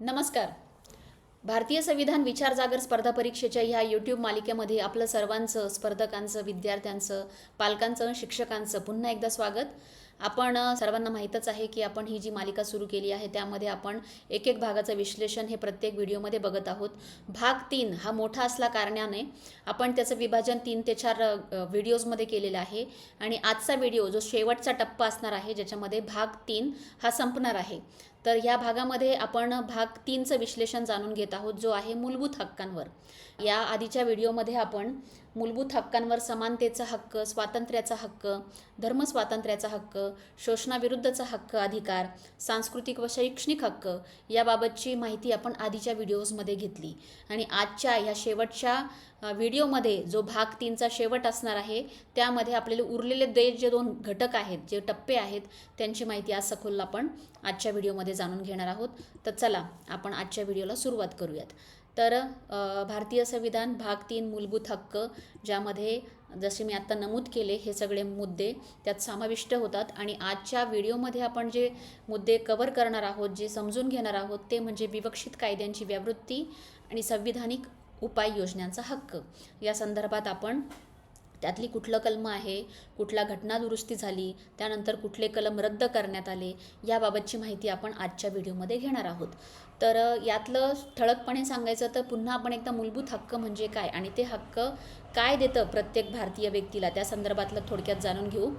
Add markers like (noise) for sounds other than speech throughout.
नमस्कार. भारतीय संविधान विचार जागर स्पर्धा परीक्षेच्या ह्या यूट्यूब मालिकेमध्ये आपलं सर्वांचं स्पर्धकांचं विद्यार्थ्यांचं पालकांचं शिक्षकांचं पुन्हा एकदा स्वागत. आपण सर्वांना माहीतच आहे की आपण ही जी मालिका सुरू केली आहे त्यामध्ये आपण एक एक भागाचं विश्लेषण हे प्रत्येक व्हिडिओमध्ये बघत आहोत. भाग तीन हा मोठा असला कारणाने आपण त्याचं विभाजन तीन ते चार व्हिडिओजमध्ये केलेलं आहे आणि आजचा व्हिडिओ जो शेवटचा टप्पा असणार आहे ज्याच्यामध्ये भाग तीन हा संपणार आहे. तर ह्या भागामध्ये आपण भाग तीनचं विश्लेषण जाणून घेत आहोत जो आहे मूलभूत हक्कांवर. या आधीच्या व्हिडिओमध्ये आपण मूलभूत हक्कांवर समानतेचा हक्क स्वातंत्र्याचा हक्क धर्मस्वातंत्र्याचा हक्क शोषणाविरुद्धचा हक्क अधिकार सांस्कृतिक व शैक्षणिक हक्क याबाबतची माहिती आपण आधीच्या व्हिडिओजमध्ये घेतली. आणि आजच्या ह्या शेवटच्या व्हिडिओमध्ये जो भाग तीनचा शेवट असणार आहे त्यामध्ये आपल्याला उरलेले दे जे दोन घटक आहेत जे टप्पे आहेत त्यांची माहिती आज सखोल आपण आजच्या व्हिडिओमध्ये जाणून घेणार आहोत. तर चला आपण आजच्या व्हिडिओला सुरुवात करूयात. तर भारतीय संविधान भाग तीन मूलभूत हक्क ज्यामध्ये जसे मी आत्ता नमूद केले हे सगळे मुद्दे त्यात समाविष्ट होतात आणि आजच्या व्हिडिओमध्ये आपण जे मुद्दे कव्हर करणार आहोत जे समजून घेणार आहोत ते म्हणजे विवक्षित कायद्यांची व्यावृत्ती आणि संविधानिक उपाययोजनांचा हक्क. या संदर्भात आपण त्यातली कुठलं कलम आहे कुठला घटना दुरुस्ती झाली त्यानंतर कुठले कलम रद्द करण्यात आले याबाबतची माहिती आपण आजच्या व्हिडिओमध्ये घेणार आहोत. तर यातलं ठळकपणे सांगायचं तर पुन्हा आपण एकदा मूलभूत हक्क म्हणजे काय आणि ते हक्क काय देतं प्रत्येक भारतीय व्यक्तीला? त्या संदर्भातलं थोडक्यात जाणून घेऊ.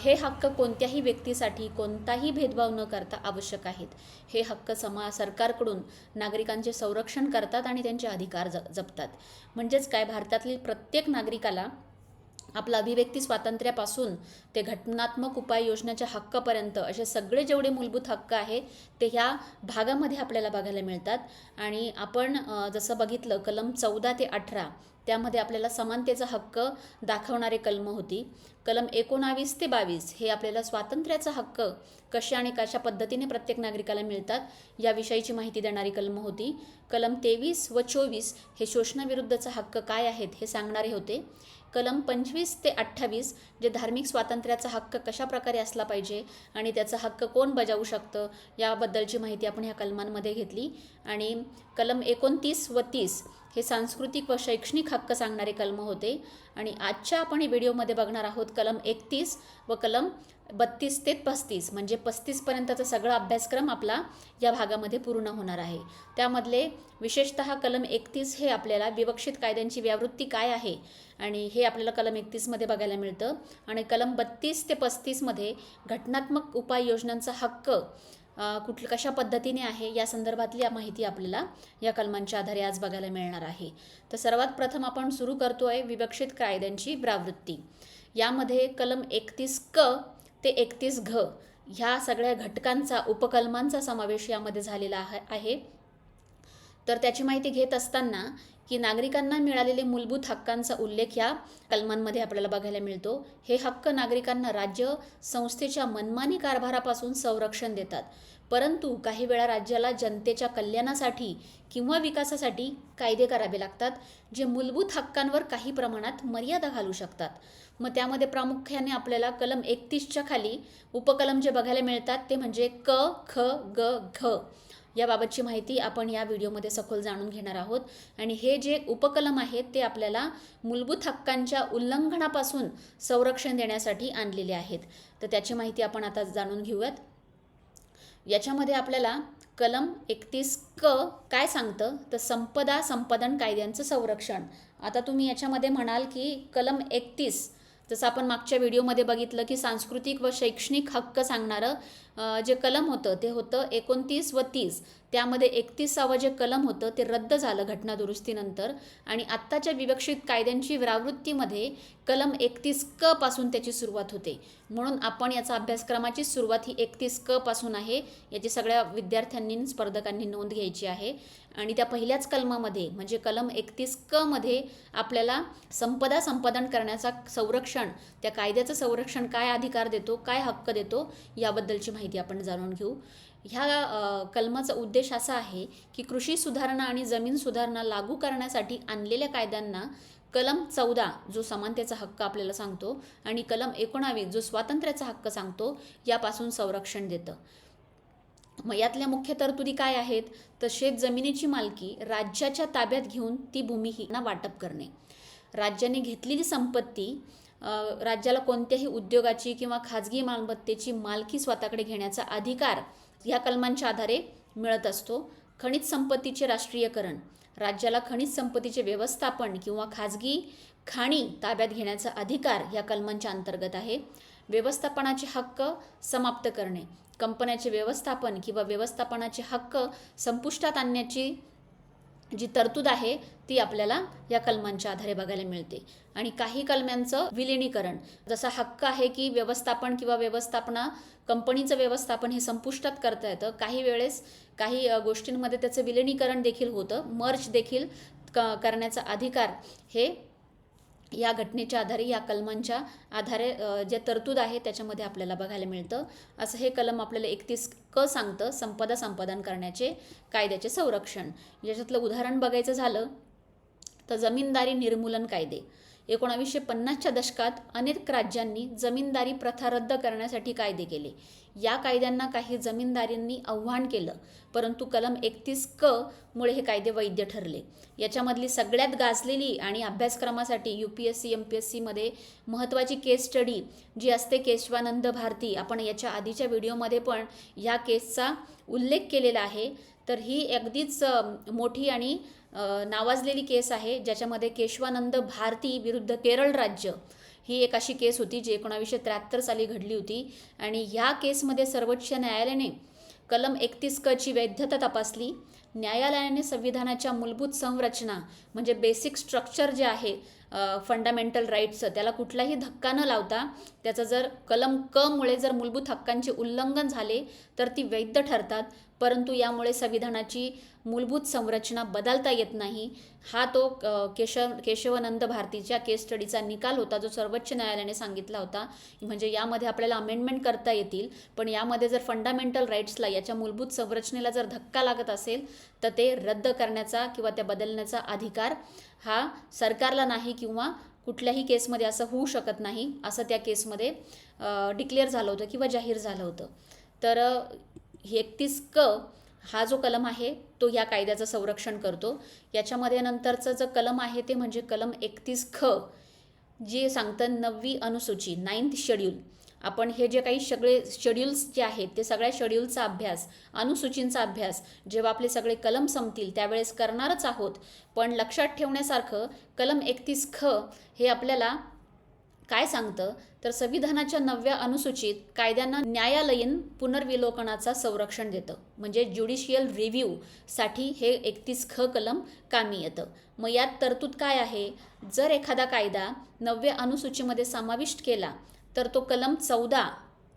हे हक्क कोणत्याही व्यक्तीसाठी कोणताही भेदभाव न करता आवश्यक आहेत. हे हक्क समा सरकारकडून नागरिकांचे संरक्षण करतात आणि त्यांचे अधिकार ज जपतात. म्हणजेच काय? भारतातील प्रत्येक नागरिकाला आपलं अभिव्यक्ती स्वातंत्र्यापासून ते घटनात्मक उपाययोजनाच्या हक्कापर्यंत असे सगळे जेवढे मूलभूत हक्क आहे ते ह्या भागामध्ये आपल्याला बघायला मिळतात. आणि आपण जसं बघितलं कलम चौदा ते अठरा त्यामध्ये आपल्याला समानतेचा हक्क दाखवणारे कलम होती. कलम एकोणावीस ते बावीस हे आपल्याला स्वातंत्र्याचा हक्क कशा आणि कशा पद्धतीने प्रत्येक नागरिकाला मिळतात याविषयीची माहिती देणारी कलम होती. कलम तेवीस व चोवीस हे शोषणाविरुद्धचा हक्क काय आहेत हे सांगणारे होते. कलम पंचवीस ते अठ्ठावीस जे धार्मिक स्वातंत्र्य स्वातंत्र्याचा हक्क कशा प्रकारे असला पाहिजे आणि त्याचा हक्क कोण बजावू शकतं याबद्दलची माहिती आपण ह्या कलमांमध्ये घेतली. आणि कलम एकोणतीस व तीस हे सांस्कृतिक व शैक्षणिक हक्क सांगणारे कलम होते. आणि आजच्या आपण या व्हिडिओमध्ये बघणार आहोत कलम एकतीस व कलम बत्तीस ते पस्तीस. म्हणजे पस्तीसपर्यंतचा सगळा अभ्यासक्रम आपला या भागामध्ये पूर्ण होणार आहे. त्यामधले विशेषतः कलम एकतीस हे आपल्याला विवक्षित कायद्यांची व्यावृत्ती काय आहे? आणि हे आपल्याला कलम एकतीसमध्ये बघायला मिळतं. आणि कलम बत्तीस ते पस्तीसमध्ये घटनात्मक उपाययोजनांचा हक्क अ, कशा पद्धतीने आहे या संदर्भातली माहिती आपल्याला या कलमांच्या आधारे आज बघायला मिळणार आहे. तर सर्वात प्रथम आपण सुरू करतो आहे विवक्षित कायद्यांची प्रावृत्ती. यामध्ये कलम एकतीस क ते एकतीस घ ह्या सगळ्या घटकांचा उपकलमांचा समावेश यामध्ये झालेला आहे. तर त्याची माहिती घेत असताना की नागरिकांना मिळालेले मूलभूत हक्कांचा उल्लेख या कलमांमध्ये आपल्याला बघायला मिळतो. हे हक्क नागरिकांना राज्य संस्थेच्या मनमानी कारभारापासून संरक्षण देतात. परंतु काही वेळा राज्याला जनतेच्या कल्याणासाठी किंवा विकासासाठी कायदे करावे लागतात जे मूलभूत हक्कांवर काही प्रमाणात मर्यादा घालू शकतात. मग त्यामध्ये प्रामुख्याने आपल्याला कलम एकतीसच्या खाली उपकलम जे बघायला मिळतात ते म्हणजे क ख ग घ. याबाबतची माहिती आपण या व्हिडिओमध्ये सखोल जाणून घेणार आहोत. आणि हे जे उपकलम आहेत ते आपल्याला मूलभूत हक्कांच्या उल्लंघनापासून संरक्षण देण्यासाठी आणलेले आहेत. तर त्याची माहिती आपण आता जाणून घेऊयात. याच्यामध्ये आपल्याला कलम एकतीस क काय सांगतं? तर संपदा संपादन कायद्यांचं संरक्षण. आता तुम्ही याच्यामध्ये म्हणाल की कलम एकतीस जसं आपण मागच्या व्हिडिओमध्ये बघितलं की सांस्कृतिक व शैक्षणिक हक्क सांगणारं जे कलम होतं ते होतं एकोणतीस व तीस. त्यामध्ये एकतीसावं जे कलम होतं ते रद्द झालं घटना दुरुस्तीनंतर. आणि आत्ताच्या विवक्षित कायद्यांची व्यावृत्तीमध्ये कलम एकतीस क पासून त्याची सुरुवात होते. म्हणून आपण याचा अभ्यासक्रमाची सुरुवात ही एकतीस क पासून आहे. याची सगळ्या विद्यार्थ्यांनी स्पर्धकांनी नोंद घ्यायची आहे. आणि त्या पहिल्याच कलमामध्ये म्हणजे कलम एकतीस क मध्ये आपल्याला संपदा संपादन करण्याचा संरक्षण त्या कायद्याचं संरक्षण काय अधिकार देतो काय हक्क देतो याबद्दलची माहिती आपण जाणून घेऊ. ह्या कलमाचा उद्देश असा आहे की कृषी सुधारणा आणि जमीन सुधारणा लागू करण्यासाठी आणलेल्या कायद्यांना कलम चौदा जो समानतेचा हक्क आपल्याला सांगतो आणि कलम एकोणावीस जो स्वातंत्र्याचा हक्क सांगतो यापासून संरक्षण देतं. मग यातल्या मुख्य तरतुदी काय आहेत? तर शेत जमिनीची मालकी राज्याच्या ताब्यात घेऊन ती भूमिहीना वाटप करणे. राज्याने घेतलेली संपत्ती राज्याला कोणत्याही उद्योगाची किंवा खाजगी मालमत्तेची मालकी स्वतःकडे घेण्याचा अधिकार ह्या कलमांच्या आधारे मिळत असतो. खनिज संपत्तीचे राष्ट्रीयकरण राज्याला खनिज संपत्तीचे व्यवस्थापन किंवा खाजगी खाणी ताब्यात घेण्याचा अधिकार या कलमांच्या अंतर्गत आहे. व्यवस्थापनाचे हक्क समाप्त करणे कंपन्याचे व्यवस्थापन किंवा व्यवस्थापनाचे हक्क संपुष्टात आणण्याची जी तरतूद आहे ती आपल्याला या कलमांच्या आधारे बघायला मिळते. आणि काही कलमांचं विलिनीकरण जसा हक्क आहे की व्यवस्थापन किंवा व्यवस्थापना कंपनीचं व्यवस्थापन हे संपुष्टात करता येतं. काही वेळेस काही गोष्टींमध्ये त्याचं विलिनीकरण देखील होतं. मर्च देखील क करण्याचा अधिकार हे या घटनेच्या आधारे या कलमांच्या आधारे जे तरतूद आहे त्याच्यामध्ये आपल्याला बघायला मिळतं. असं हे कलम आपल्याला एकतीस क सांगतं संपदा संपादन करण्याचे कायद्याचे संरक्षण. याच्यातलं उदाहरण बघायचं झालं तर जमीनदारी निर्मूलन कायदे. एकोणावीसशे पन्नासच्या दशकात अनेक राज्यांनी जमीनदारी प्रथा रद्द करण्यासाठी कायदे केले. या कायद्यांना काही जमीनदारींनी आव्हान केलं परंतु कलम एकतीस क मुळे हे कायदे वैध ठरले. याच्यामधली सगळ्यात गाजलेली आणि अभ्यासक्रमासाठी U P S C M P S सीमध्ये महत्त्वाची केस स्टडी जी असते केशवानंद भारती आपण याच्या आधीच्या व्हिडिओमध्ये पण ह्या केसचा उल्लेख केलेला आहे. तर ही अगदीच मोठी आणि नावाजलेली केस आहे ज्याच्यामध्ये केशवानंद भारती विरुद्ध केरळ राज्य ही एक अशी केस होती जी एकोणावीसशे त्र्याहत्तर साली घडली होती. आणि ह्या केसमध्ये सर्वोच्च न्यायालयाने कलम एकतीस कची वैधता तपासली. न्यायालयाने संविधानाच्या मूलभूत संरचना म्हणजे बेसिक स्ट्रक्चर जे आहे फंडामेंटल राईट्सचं त्याला कुठलाही धक्का न लावता त्याचं जर कलम क मुळे जर मूलभूत हक्कांचे उल्लंघन झाले तर ती वैध ठरतात. परंतु यामुळे संविधानाची मूलभूत संरचना बदलता येत नाही. हा तो केशव केशवानंद भारतीच्या केस स्टडीचा निकाल होता जो सर्वोच्च न्यायालयाने सांगितला होता. म्हणजे यामध्ये आपल्याला अमेंडमेंट करता येतील पण यामध्ये जर फंडामेंटल राईट्सला याच्या मूलभूत संरचनेला जर धक्का लागत असेल तर ते रद्द करण्याचा किंवा त्या बदलण्याचा अधिकार हा सरकारला नाही किंवा कुठल्याही केसमध्ये असं होऊ शकत नाही असं त्या केसमध्ये डिक्लेअर झालं होतं किंवा जाहीर झालं होतं. तर एकतीस क हा जो कलम आहे तो या कायद्याचं संरक्षण करतो. याच्यामध्ये नंतरचं जो कलम आहे ते म्हणजे कलम एकतीस ख जे सांगतं नववी अनुसूची नाईन्थ शेड्यूल आपण हे जे काही सगळे शेड्यूल्स जे आहेत ते सगळ्या शेड्यूलचा अभ्यास अनुसूचींचा अभ्यास जेव्हा आपले सगळे कलम संपतील त्यावेळेस करणारच आहोत. पण लक्षात ठेवण्यासारखं कलम एकतीस ख हे आपल्याला काय सांगतं? तर संविधानाच्या नवव्या अनुसूचित कायद्यांना न्यायालयीन पुनर्विलोकनाचा संरक्षण देतं. म्हणजे ज्युडिशियल रिव्ह्यूसाठी हे एकतीस ख कलम कामी येतं. मग यात तरतूद काय आहे? जर एखादा कायदा नवव्या अनुसूचीमध्ये समाविष्ट केला तर तो कलम चौदा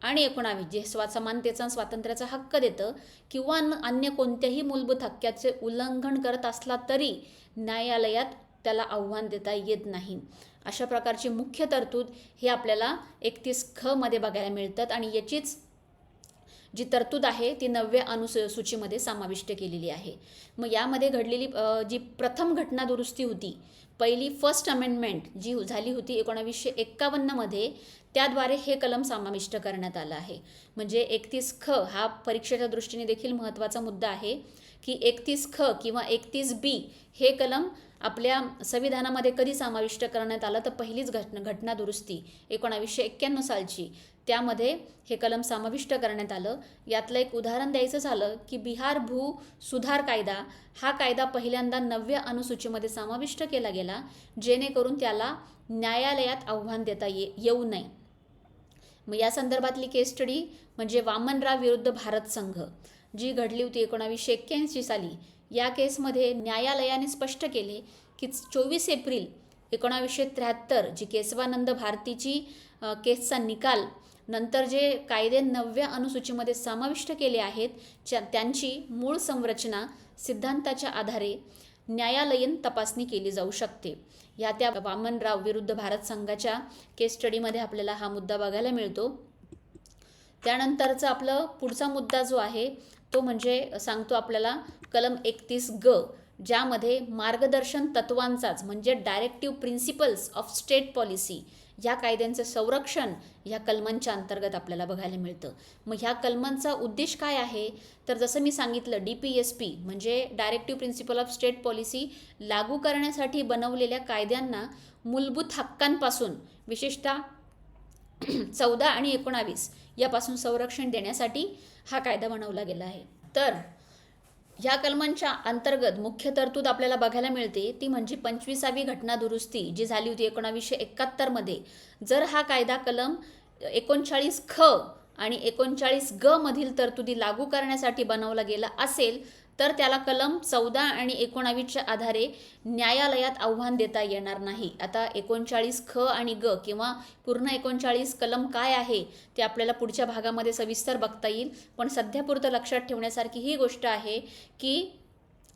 आणि एकोणावीस जे स्वा समानतेचा स्वातंत्र्याचा हक्क देतं किंवा अन्य कोणत्याही मूलभूत हक्काचे उल्लंघन करत असला तरी न्यायालयात त्याला आव्हान देता येत नाही. अशा प्रकारची मुख्य तरतूद ही आपल्याला एकतीस ख मध्ये बघायला मिळतात आणि याचीच जी तरतूद आहे ती नवव्या अनुसूचीमध्ये समाविष्ट केलेली आहे. मग यामध्ये घडलेली जी प्रथम घटना दुरुस्ती होती पहिली फर्स्ट अमेंडमेंट जी झाली होती एकोणावीसशे एक्कावन्नमध्ये त्याद्वारे हे कलम समाविष्ट करण्यात आलं आहे. म्हणजे एकतीस ख हा परीक्षेच्या दृष्टीने देखील महत्त्वाचा मुद्दा आहे की एकतीस ख किंवा एकतीस बी हे कलम आपल्या संविधानामध्ये कधी समाविष्ट करण्यात आलं तर पहिलीच घटना घटना दुरुस्ती एकोणावीसशे एक्क्याण्णव सालची. त्यामध्ये हे कलम समाविष्ट करण्यात आलं. यातलं एक उदाहरण द्यायचं झालं की बिहार भू सुधार कायदा हा कायदा पहिल्यांदा नवव्या अनुसूचीमध्ये समाविष्ट केला गेला जेणेकरून त्याला न्यायालयात आव्हान देता ये येऊ नये. मग या संदर्भातली केस स्टडी म्हणजे वामनराव विरुद्ध भारत संघ जी घडली होती एकोणावीसशे एक्क्याऐंशी साली. या केसमध्ये न्यायालयाने स्पष्ट केले की चोवीस एप्रिल एकोणावीसशे त्र्याहत्तर जी केशवानंद भारतीची केसचा निकाल नंतर जे कायदे नवव्या अनुसूचीमध्ये समाविष्ट केले आहेत त्यांची मूळ संरचना सिद्धांताच्या आधारे न्यायालयीन तपासणी केली जाऊ शकते. या त्या वामनराव विरुद्ध भारत संघाच्या केस स्टडीमध्ये आपल्याला हा मुद्दा बघायला मिळतो. त्यानंतरचा आपलं पुढचा मुद्दा जो आहे तो म्हणजे सांगतो आपल्याला कलम एकतीस ग ज्यामध्ये मार्गदर्शन तत्वांचाच म्हणजे directive principles of state policy ह्या कायद्यांचं संरक्षण ह्या कलमांच्या अंतर्गत आपल्याला बघायला मिळतं. मग ह्या कलमांचा उद्देश काय आहे? तर जसं मी सांगितलं डी पी एस पी म्हणजे directive principle of state policy लागू करण्यासाठी बनवलेल्या कायद्यांना मूलभूत हक्कांपासून विशेषतः (clears throat) चौदा आणि एकोणावीस यापासून संरक्षण देण्यासाठी हा कायदा बनवला गेला आहे. तर ह्या कलमांच्या अंतर्गत मुख्य तरतूद आपल्याला बघायला मिळते ती म्हणजे पंचवीसावी घटना दुरुस्ती जी झाली होती एकोणावीसशे एकाहत्तरमध्ये जर हा कायदा कलम एकोणचाळीस ख आणि एकोणचाळीस ग मधील तरतुदी लागू करण्यासाठी बनवला गेला असेल तर त्याला कलम चौदा आणि एकोणावीसच्या आधारे न्यायालयात आव्हान देता येणार नाही. आता एकोणचाळीस ख आणि ग किंवा पूर्ण एकोणचाळीस कलम काय आहे ते आपल्याला पुढच्या भागामध्ये सविस्तर बघता येईल. पण सध्यापुरतं लक्षात ठेवण्यासारखी ही गोष्ट आहे की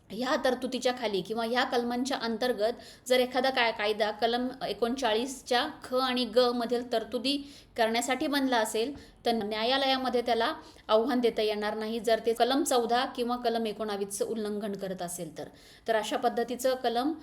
ह्या तरतुदीच्या खाली किंवा ह्या कलमांच्या अंतर्गत जर एखादा काय कायदा कलम एकोणचाळीसच्या ख आणि ग मधील तरतुदी करण्यासाठी बनला असेल तर न्यायालयामध्ये त्याला आव्हान देता येणार नाही. जर ते कलम चौदा किंवा कलम एकोणावीसचं उल्लंघन करत असेल तर. तर अशा पद्धतीचं कलम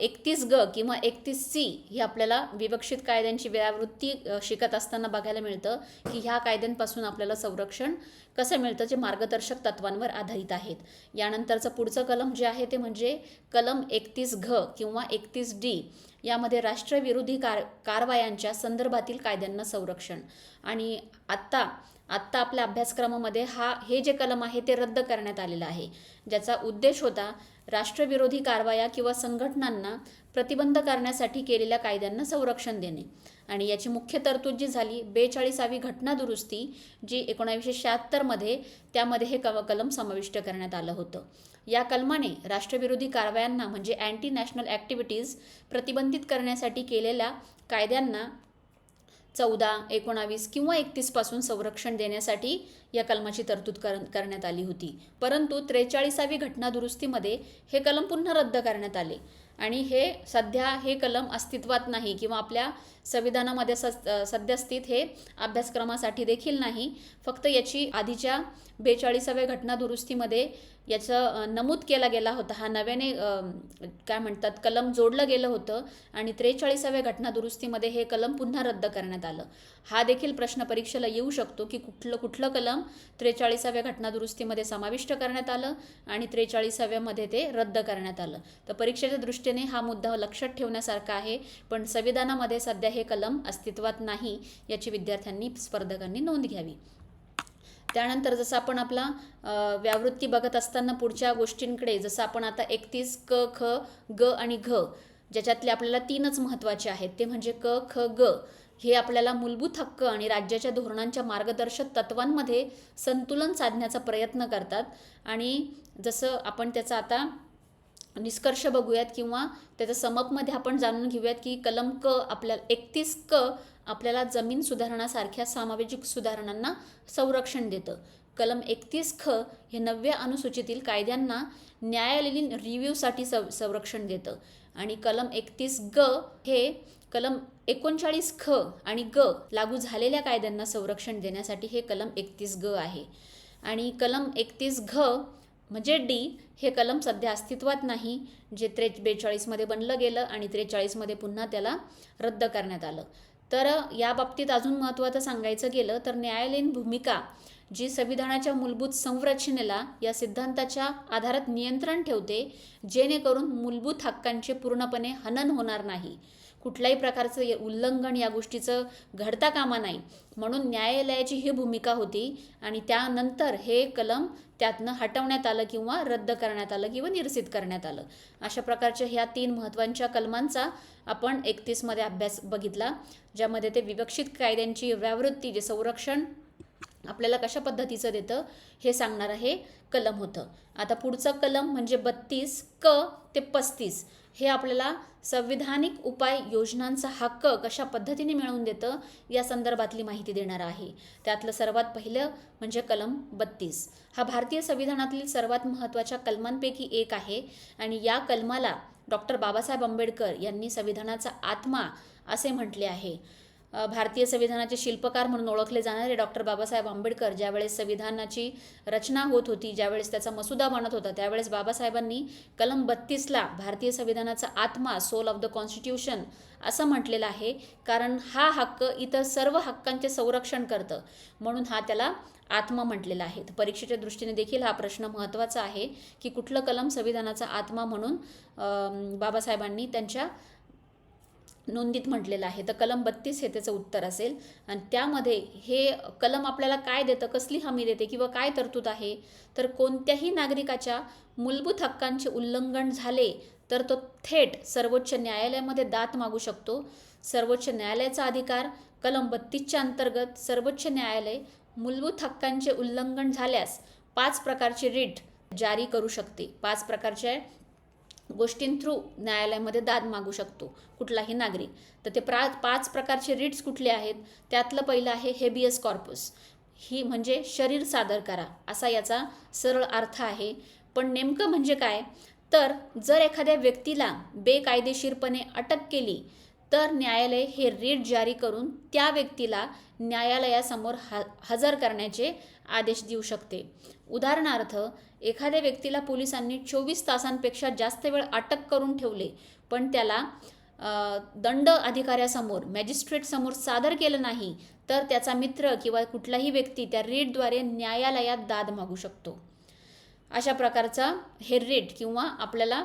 एकतीस ग किंवा एकतीस सी ही आपल्याला विवक्षित कायद्यांची व्यावृत्ती शिकत असताना बघायला मिळतं की ह्या कायद्यांपासून आपल्याला संरक्षण कसं मिळतं जे मार्गदर्शक तत्वांवर आधारित आहेत. यानंतरचं पुढचं कलम जे आहे ते म्हणजे कलम एकतीस घ किंवा एकतीस डी यामध्ये राष्ट्रविरोधी कार कारवायांच्या संदर्भातील कायद्यांना संरक्षण. आणि आत्ता आत्ता आपल्या अभ्यासक्रमामध्ये हा हे जे कलम आहे ते रद्द करण्यात आलेलं आहे. ज्याचा उद्देश होता राष्ट्रविरोधी कारवाया किंवा संघटनांना प्रतिबंध करण्यासाठी केलेल्या कायद्यांना संरक्षण देणे. आणि याची मुख्य तरतूद जी झाली बेचाळीसावी घटना दुरुस्ती जी एकोणावीसशे शहात्तरमध्ये त्यामध्ये हे कव कलम समाविष्ट करण्यात आलं होतं. या कलमाने राष्ट्रविरोधी कारवायांना म्हणजे अँटी नॅशनल ॲक्टिव्हिटीज प्रतिबंधित करण्यासाठी केलेल्या कायद्यांना चौदा एकोणावीस किंवा एकतीसपासून संरक्षण देण्यासाठी या कलमाची तरतूद कर करण्यात आली होती. परंतु त्रेचाळीसावी घटना दुरुस्तीमध्ये हे कलम पुन्हा रद्द करण्यात आले. आणि हे सध्या हे कलम अस्तित्वात नाही किंवा आपल्या संविधानामध्ये स सध्या स्थित हे अभ्यासक्रमासाठी देखील नाही. फक्त याची आधीच्या बेचाळीसाव्या घटना दुरुस्तीमध्ये याचं नमूद केला गेला होता. हा नव्याने काय म्हणतात कलम जोडलं गेलं होतं आणि त्रेचाळीसाव्या घटना दुरुस्तीमध्ये हे कलम पुन्हा रद्द करण्यात आलं. हा देखील प्रश्न परीक्षेला येऊ शकतो की कुठलं कुठलं कलम त्रेचाळीसाव्या घटना दुरुस्तीमध्ये समाविष्ट करण्यात आलं आणि त्रेचाळीसाव्यामध्ये ते रद्द करण्यात आलं. तर परीक्षेच्या दृष्टीने हा मुद्दा लक्षात ठेवण्यासारखा आहे पण संविधानामध्ये सध्या हे कलम अस्तित्वात नाही याची विद्यार्थ्यांनी स्पर्धकांनी नोंद घ्यावी. त्यानंतर जसं आपण आपला व्यावृत्ती बघत असताना पुढच्या गोष्टींकडे जसं आपण आता एकतीस क ख ग आणि घ ज्याच्यातले आपल्याला तीनच महत्त्वाचे आहेत ते म्हणजे क ख ग हे आपल्याला मूलभूत हक्क आणि राज्याच्या धोरणांच्या मार्गदर्शक तत्वांमध्ये संतुलन साधण्याचा प्रयत्न करतात. आणि जसं आपण त्याचा आता निष्कर्ष बघूयात किंवा त्याचं समपमध्ये आपण जाणून घेऊयात की कलम क आपल्याला एकतीस क आपल्याला जमीन सुधारणासारख्या सामाजिक सुधारणांना संरक्षण देतं. कलम एकतीस ख हे नवव्या अनुसूचीतील कायद्यांना न्यायालयीन रिव्ह्यूसाठी सं संरक्षण देतं. आणि कलम एकतीस ग हे कलम एकोणचाळीस ख आणि ग लागू झालेल्या कायद्यांना संरक्षण देण्यासाठी हे कलम एकतीस ग आहे. आणि कलम एकतीस घ म्हणजे डी हे कलम सध्या अस्तित्वात नाही जे त्रे बेचाळीसमध्ये बनलं गेलं आणि त्रेचाळीसमध्ये पुन्हा त्याला रद्द करण्यात आलं. तर या बाबतीत अजून महत्त्वाचं सांगायचं गेलं तर न्यायालयीन भूमिका जी संविधानाच्या मूलभूत संरचनेला या सिद्धांताच्या आधारात नियंत्रण ठेवते जेणेकरून मूलभूत हक्कांचे पूर्णपणे हनन होणार नाही. कुठल्याही प्रकारचं उल्लंघन या गोष्टीचं घडता कामा नाही. म्हणून न्यायालयाची ही भूमिका होती आणि त्यानंतर हे कलम त्यातनं हटवण्यात आलं किंवा रद्द करण्यात आलं किंवा निरसित करण्यात आलं. अशा प्रकारच्या ह्या तीन महत्त्वांच्या कलमांचा आपण एकतीसमध्ये अभ्यास बघितला ज्यामध्ये ते विवक्षित कायद्यांची व्यावृत्ती जे संरक्षण आपल्याला कशा पद्धतीचं देतं हे सांगणारं हे कलम होतं. आता पुढचं कलम म्हणजे बत्तीस क ते पस्तीस. हे आपल्याला संविधानिक उपाय योजनांचा हक्क कशा पद्धतीने मिळवून देतं या संदर्भातली माहिती देणार आहे. त्यातलं सर्वात पहिलं म्हणजे कलम बत्तीस. हा भारतीय संविधानातील सर्वात महत्त्वाच्या कलमांपैकी एक आहे आणि या कलमाला डॉक्टर बाबासाहेब आंबेडकर यांनी संविधानाचा आत्मा असे म्हटले आहे. भारतीय संविधानाचे शिल्पकार म्हणून ओळखले जाणारे डॉक्टर बाबासाहेब आंबेडकर ज्यावेळेस संविधानाची रचना होत होती ज्यावेळेस त्याचा मसुदा बनत होता त्यावेळेस बाबासाहेबांनी कलम बत्तीसला भारतीय संविधानाचा आत्मा सोल ऑफ द कॉन्स्टिट्यूशन असं म्हटलेलं आहे. कारण हा हक्क इतर सर्व हक्कांचे संरक्षण करतं म्हणून हा त्याला आत्मा म्हटलेला आहे. तर परीक्षेच्या दृष्टीने देखील हा प्रश्न महत्त्वाचा आहे की कुठलं कलम संविधानाचा आत्मा म्हणून बाबासाहेबांनी त्यांच्या नोंदीत म्हटलेलं आहे. तर कलम बत्तीस हे त्याचं उत्तर असेल. आणि त्यामध्ये हे कलम आपल्याला काय देतं कसली हमी देते किंवा काय तरतूद आहे? तर कोणत्याही नागरिकाच्या मूलभूत हक्कांचे उल्लंघन झाले तर तो थेट सर्वोच्च न्यायालयामध्ये दात मागू शकतो. सर्वोच्च न्यायालयाचा अधिकार कलम बत्तीसच्या अंतर्गत सर्वोच्च न्यायालय मूलभूत हक्कांचे उल्लंघन झाल्यास पाच प्रकारची रिट जारी करू शकते. पाच प्रकारच्या गोष्टीं थ्रू न्यायालयामध्ये दाद मागू शकतो कुठलाही नागरिक. तर ते प्रा पाच प्रकारचे रिट्स कुठले आहेत? त्यातलं पहिलं आहे हेबियस कॉर्पस ही म्हणजे शरीर सादर करा असा याचा सरळ अर्थ आहे. पण नेमकं म्हणजे काय? तर जर एखाद्या व्यक्तीला बेकायदेशीरपणे अटक केली तर न्यायालय हे रिट जारी करून त्या व्यक्तीला न्यायालयासमोर ह हजर करण्याचे आदेश देऊ शकते. उदाहरणार्थ एखाद्या व्यक्तीला पोलिसांनी चोवीस तासांपेक्षा जास्त वेळ अटक करून ठेवले पण त्याला दंड अधिकाऱ्यासमोर मॅजिस्ट्रेटसमोर सादर केलं नाही तर त्याचा मित्र किंवा कुठलाही व्यक्ती त्या रेटद्वारे न्यायालयात दाद मागू शकतो. अशा प्रकारचा हे रेट किंवा आपल्याला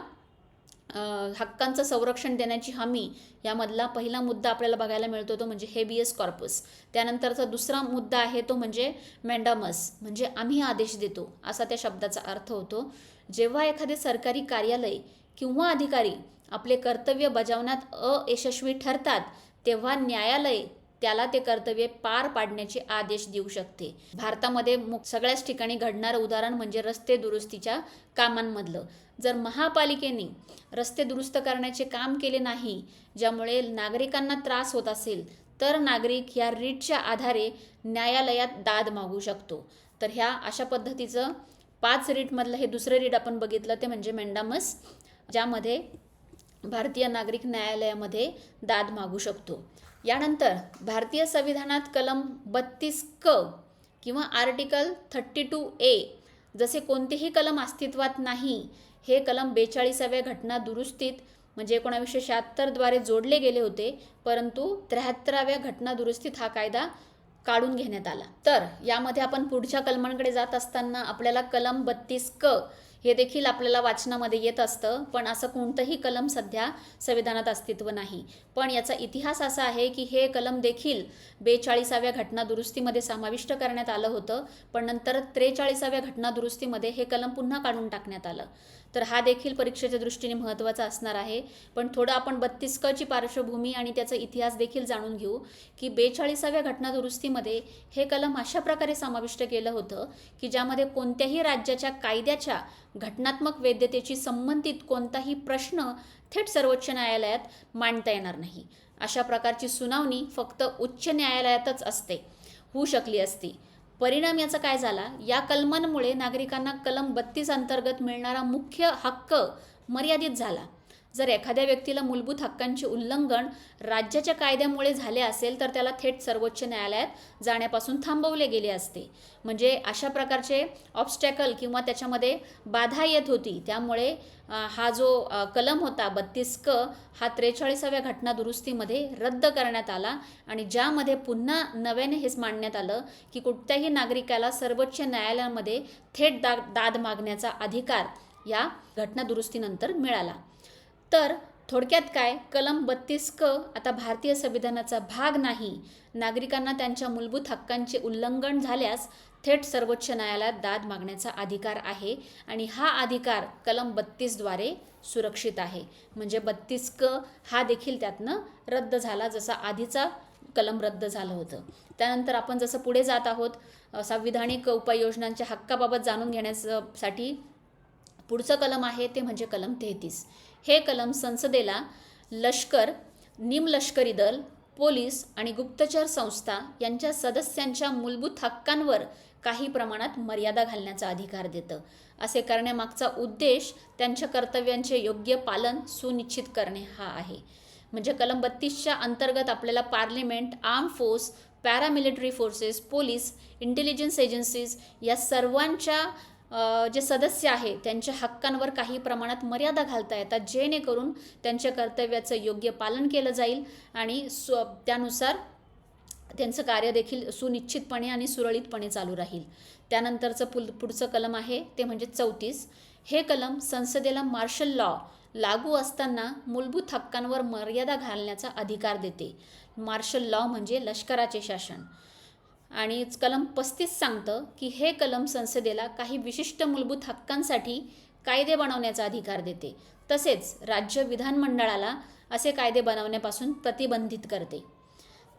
हक्कांचं संरक्षण देण्याची हमी यामधला पहिला मुद्दा आपल्याला बघायला मिळतो तो म्हणजे हेबियस कॉर्पस. त्यानंतरचा दुसरा मुद्दा आहे तो म्हणजे मेंडामस म्हणजे आम्ही आदेश देतो असा त्या शब्दाचा अर्थ होतो. जेव्हा एखादे सरकारी कार्यालय किंवा अधिकारी आपले कर्तव्य बजावण्यात अयशस्वी ठरतात तेव्हा न्यायालय त्याला ते कर्तव्य पार पाडण्याचे आदेश देऊ शकते. भारतामध्ये सगळ्याच ठिकाणी घडणारं उदाहरण म्हणजे रस्ते दुरुस्तीच्या कामांमधलं. जर महापालिकेने रस्ते दुरुस्त करण्याचे काम केले नाही ज्यामुळे नागरिकांना त्रास होत असेल तर नागरिक या रीटच्या आधारे न्यायालयात दाद मागू शकतो. तर ह्या अशा पद्धतीचं पाच रीटमधलं हे दुसरं रीट आपण बघितलं ते म्हणजे मेंडामस ज्यामध्ये भारतीय नागरिक न्यायालयामध्ये दाद मागू शकतो. यानंतर भारतीय संविधानात कलम बत्तीस क किंवा आर्टिकल थर्टी टू ए जसे कोणतेही कलम अस्तित्वात नाही हे कलम बेचाळीसाव्या घटना दुरुस्तीत म्हणजे एकोणावीसशे शहात्तरद्वारे जोडले गेले होते परंतु त्र्याहत्तराव्या घटना दुरुस्तीत हा कायदा काढून घेण्यात आला. तर यामध्ये आपण पुढच्या कलमांकडे जात असताना आपल्याला कलम बत्तीस क हे देखील आपल्याला वाचनामध्ये येत असतं पण असं कोणतंही कलम सध्या संविधानात अस्तित्व नाही. पण याचा इतिहास असा आहे की हे कलम देखील बेचाळीसाव्या घटना दुरुस्तीमध्ये समाविष्ट करण्यात आलं होतं पण नंतर त्रेचाळीसाव्या घटना दुरुस्तीमध्ये हे कलम पुन्हा काढून टाकण्यात आलं. तर हा देखील परीक्षेच्या दृष्टीने महत्त्वाचा असणार आहे. पण थोडं आपण बत्तीस कची पार्श्वभूमी आणि त्याचा इतिहास देखील जाणून घेऊ की बेचाळीसाव्या घटना दुरुस्तीमध्ये हे कलम अशा प्रकारे समाविष्ट केलं होतं की ज्यामध्ये कोणत्याही राज्याच्या कायद्याच्या घटनात्मक वैद्यतेची संबंधित कोणताही प्रश्न थेट सर्वोच्च न्यायालयात मांडता येणार नाही. अशा प्रकारची सुनावणी फक्त उच्च न्यायालयातच असते. होऊ शकली असती. परिणाम याचा काय झाला? या कलमांमुळे नागरिकांना कलम बत्तीस अंतर्गत मिळणारा मुख्य हक्क मर्यादित झाला. जर एखाद्या व्यक्तीला मूलभूत हक्कांचे उल्लंघन राज्याच्या कायद्यामुळे झाले असेल तर त्याला थेट सर्वोच्च न्यायालयात जाण्यापासून थांबवले गेले असते. म्हणजे अशा प्रकारचे ऑब्स्टॅकल किंवा त्याच्यामध्ये बाधा येत होती. त्यामुळे हा जो कलम होता बत्तीस क हा त्रेचाळीसाव्या घटना दुरुस्तीमध्ये रद्द करण्यात आला आणि ज्यामध्ये पुन्हा नव्याने हेच मांडण्यात आलं की कुठत्याही नागरिकाला सर्वोच्च न्यायालयामध्ये थेट दाद दाद मागण्याचा अधिकार या घटना दुरुस्तीनंतर मिळाला. तर थोडक्यात काय? कलम बत्तीस क आता भारतीय संविधानाचा भाग नाही. नागरिकांना त्यांच्या मूलभूत हक्कांचे उल्लंघन झाल्यास थेट सर्वोच्च न्यायालयात दाद मागण्याचा अधिकार आहे आणि हा अधिकार कलम बत्तीसद्वारे सुरक्षित आहे. म्हणजे बत्तीस क हा देखील त्यातनं रद्द झाला जसा आधीचा कलम रद्द झालं होतं. त्यानंतर आपण जसं पुढे जात आहोत संविधानिक उपाययोजनांच्या हक्काबाबत जाणून घेण्यासाठी पुढचं कलम आहे ते म्हणजे कलम तेहतीस. हे कलम संसदेला लष्कर निमलष्करी दल पोलीस आणि गुप्तचर संस्था यांच्या सदस्यांच्या मूलभूत हक्कांवर काही प्रमाणात मर्यादा घालण्याचा अधिकार देतं. असे करण्यामागचा उद्देश त्यांच्या कर्तव्यांचे योग्य पालन सुनिश्चित करणे हा आहे. म्हणजे कलम बत्तीसच्या अंतर्गत आपल्याला parliament arm force paramilitary forces police intelligence agencies या सर्वांच्या जे सदस्य आहे त्यांच्या हक्कांवर काही प्रमाणात मर्यादा घालता येतात जेणेकरून त्यांच्या कर्तव्याचं योग्य पालन केलं जाईल आणि स्व त्यानुसार त्यांचं कार्य देखील सुनिश्चितपणे आणि सुरळीतपणे चालू राहील. त्यानंतरचं पुल पुढचं कलम आहे ते म्हणजे चौतीस. हे कलम संसदेला मार्शल लॉ लागू असताना मूलभूत हक्कांवर मर्यादा घालण्याचा अधिकार देते. मार्शल लॉ म्हणजे लष्कराचे शासन. आणि कलम पस्तीस सांगतं की हे कलम संसदेला काही विशिष्ट मूलभूत हक्कांसाठी कायदे बनवण्याचा अधिकार देते. तसेच राज्य विधानमंडळाला असे कायदे बनवण्यापासून प्रतिबंधित करते.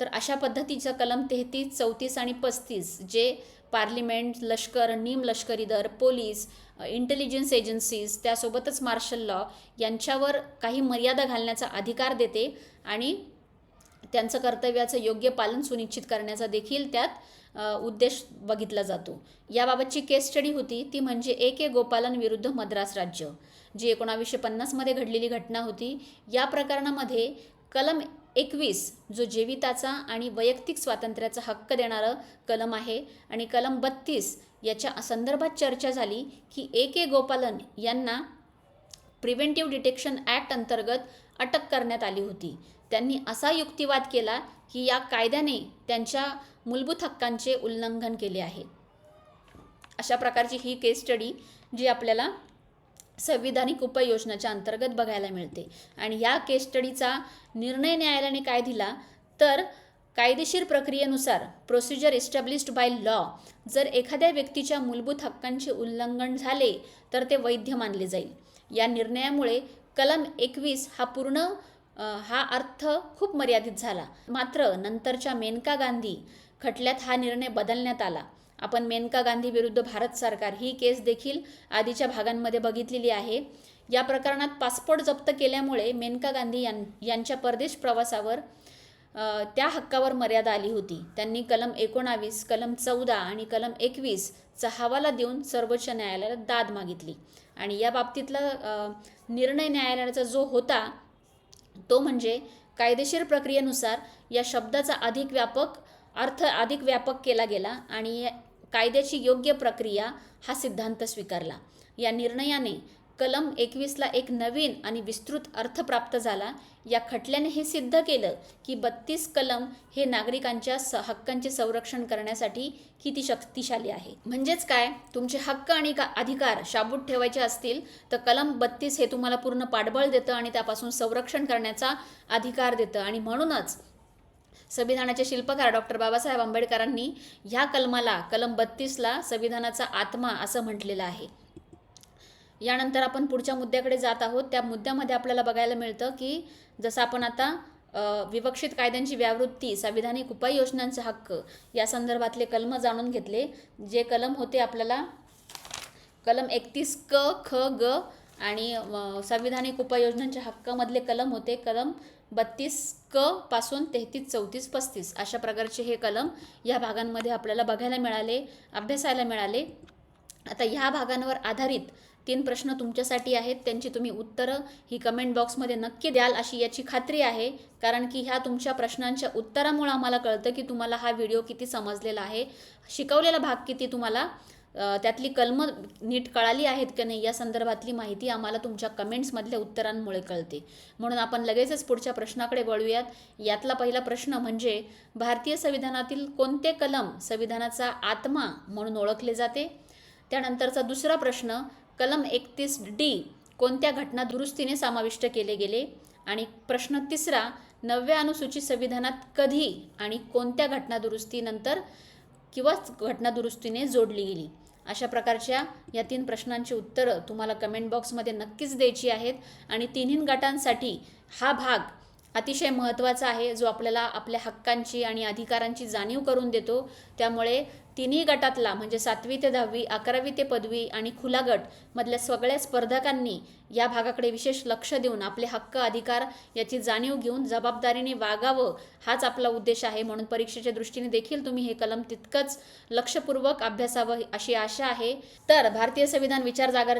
तर अशा पद्धतीचं कलम तेहतीस चौतीस आणि पस्तीस जे पार्लिमेंट लष्कर निम लष्करी दर पोलीस इंटेलिजन्स एजन्सीज त्यासोबतच मार्शल लॉ यांच्यावर काही मर्यादा घालण्याचा अधिकार देते आणि त्यांचं कर्तव्याचं योग्य पालन सुनिश्चित करण्याचा देखील त्यात उद्देश बघितला जातो. याबाबतची केस स्टडी होती. ती म्हणजे ए के गोपालन विरुद्ध मद्रास राज्य जी एकोणावीसशे पन्नासमध्ये घडलेली घटना होती. या प्रकरणामध्ये कलम एकवीस जो जीविताचा आणि वैयक्तिक स्वातंत्र्याचा हक्क देणारं कलम आहे आणि कलम बत्तीस याच्या संदर्भात चर्चा झाली की ए के गोपालन यांना प्रिव्हेंटिव्ह डिटेक्शन ॲक्ट अंतर्गत अटक करण्यात आली होती. त्यांनी असा युक्तिवाद केला की या कायद्याने त्यांच्या मूलभूत हक्कांचे उल्लंघन केले आहे. अशा प्रकारची ही केस स्टडी जी आपल्याला संविधानिक उपाययोजनाच्या अंतर्गत बघायला मिळते. आणि या केस स्टडीचा निर्णय न्यायालयाने काय दिला? तर कायदेशीर प्रक्रियेनुसार प्रोसिजर इस्टॅब्लिश्ड बाय लॉ जर एखाद्या व्यक्तीच्या मूलभूत हक्कांचे उल्लंघन झाले तर ते वैध मानले जाईल. या निर्णयामुळे कलम एकवीस हा पूर्ण हा अर्थ खूप मर्यादित झाला. मात्र नंतरच्या मेनका गांधी खटल्यात हा निर्णय बदलण्यात आला. आपण मेनका गांधी विरुद्ध भारत सरकार ही केस देखील आधीच्या भागांमध्ये बघितलेली आहे. या प्रकरणात पासपोर्ट जप्त केल्यामुळे मेनका गांधी यां यांच्या परदेश प्रवासावर त्या हक्कावर मर्यादा आली होती. त्यांनी कलम एकोणावीस कलम चौदा आणि कलम एकवीसचा हवाला देऊन सर्वोच्च न्यायालयाला दाद मागितली. आणि या बाबतीतला निर्णय न्यायालयाचा जो होता तो म्हणजे कायदेशीर प्रक्रियेनुसार या शब्दाचा अधिक व्यापक अर्थ अधिक व्यापक केला गेला आणि कायद्याची योग्य प्रक्रिया हा सिद्धांत स्वीकारला. या निर्णयाने कलम एकवीसला एक नवीन आणि विस्तृत अर्थ प्राप्त झाला. या खटल्याने हे सिद्ध केलं की बत्तीस कलम हे नागरिकांच्या स हक्कांचे संरक्षण करण्यासाठी किती शक्तिशाली आहे. म्हणजेच काय? तुमचे हक्क आणि का अधिकार शाबूत ठेवायचे असतील तर कलम बत्तीस हे तुम्हाला पूर्ण पाठबळ देतं आणि त्यापासून संरक्षण करण्याचा अधिकार देतं. आणि म्हणूनच संविधानाचे शिल्पकार डॉक्टर बाबासाहेब आंबेडकरांनी ह्या कलमाला कलम बत्तीसला संविधानाचा आत्मा असं म्हटलेलं आहे. यानंतर आपण पुढच्या मुद्द्याकडे जात आहोत. त्या मुद्द्यामध्ये आपल्याला बघायला मिळतं की जसं आपण आता विवक्षित कायद्यांची व्यावृत्ती संविधानिक उपाययोजनांचे हक्क या संदर्भातले कलम जाणून घेतले. जे कलम होते आपल्याला कलम एकतीस क ख ग आणि संविधानिक उपाययोजनांच्या हक्कामधले कलम होते. कलम बत्तीस क पासून तेहतीस चौतीस पस्तीस अशा प्रकारचे हे कलम या भागांमध्ये आपल्याला बघायला मिळाले अभ्यासायला मिळाले. आता ह्या भागांवर आधारित तीन प्रश्न तुमच्यासाठी आहेत. त्यांची तुम्ही उत्तरं ही कमेंट बॉक्समध्ये नक्की द्याल अशी याची खात्री आहे. कारण की ह्या तुमच्या प्रश्नांच्या उत्तरामुळे आम्हाला कळतं की तुम्हाला हा व्हिडिओ किती समजलेला आहे. शिकवलेला भाग किती तुम्हाला त्यातली कलमं नीट कळाली आहेत की नाही या संदर्भातली माहिती आम्हाला तुमच्या कमेंट्समधल्या उत्तरांमुळे कळते. म्हणून आपण लगेचच पुढच्या प्रश्नाकडे वळूयात. यातला पहिला प्रश्न म्हणजे भारतीय संविधानातील कोणते कलम संविधानाचा आत्मा म्हणून ओळखले जाते? त्यानंतरचा दुसरा प्रश्न कलम एकतीस डी कोणत्या घटना दुरुस्तीने समाविष्ट केले गेले? आणि प्रश्न तिसरा नवव्या अनुसूचित संविधानात कधी आणि कोणत्या घटना दुरुस्तीनंतर किंवा घटनादुरुस्तीने जोडली गेली? अशा प्रकारच्या या तीन प्रश्नांची उत्तरं तुम्हाला कमेंट बॉक्समध्ये नक्कीच द्यायची आहेत. आणि तिन्ही गटांसाठी हा भाग अतिशय महत्त्वाचा आहे जो आपल्याला आपल्या हक्कांची आणि अधिकारांची जाणीव करून देतो. त्यामुळे तिन्ही गटातला म्हणजे सातवी ते दहावी अकरावी ते पदवी आणि खुला गट मधल्या सगळ्या स्पर्धकांनी या भागाकडे विशेष लक्ष देऊन आपले हक्क अधिकार याची जाणीव घेऊन जबाबदारीने वागावं हाच आपला उद्देश आहे म्हणून परीक्षेच्या दृष्टीने देखील तुम्ही हे कलम तितकंच लक्षपूर्वक अभ्यासावं अशी आशा आहे. तर भारतीय संविधान विचार जागर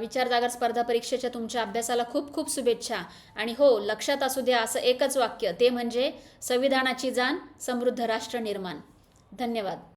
विचार जागर स्पर्धा परीक्षेच्या तुमच्या अभ्यासाला खूप खूप शुभेच्छा. आणि हो लक्षात असू द्या असं एकच वाक्य ते म्हणजे संविधानाची जाण समृद्ध राष्ट्र निर्माण. धन्यवाद.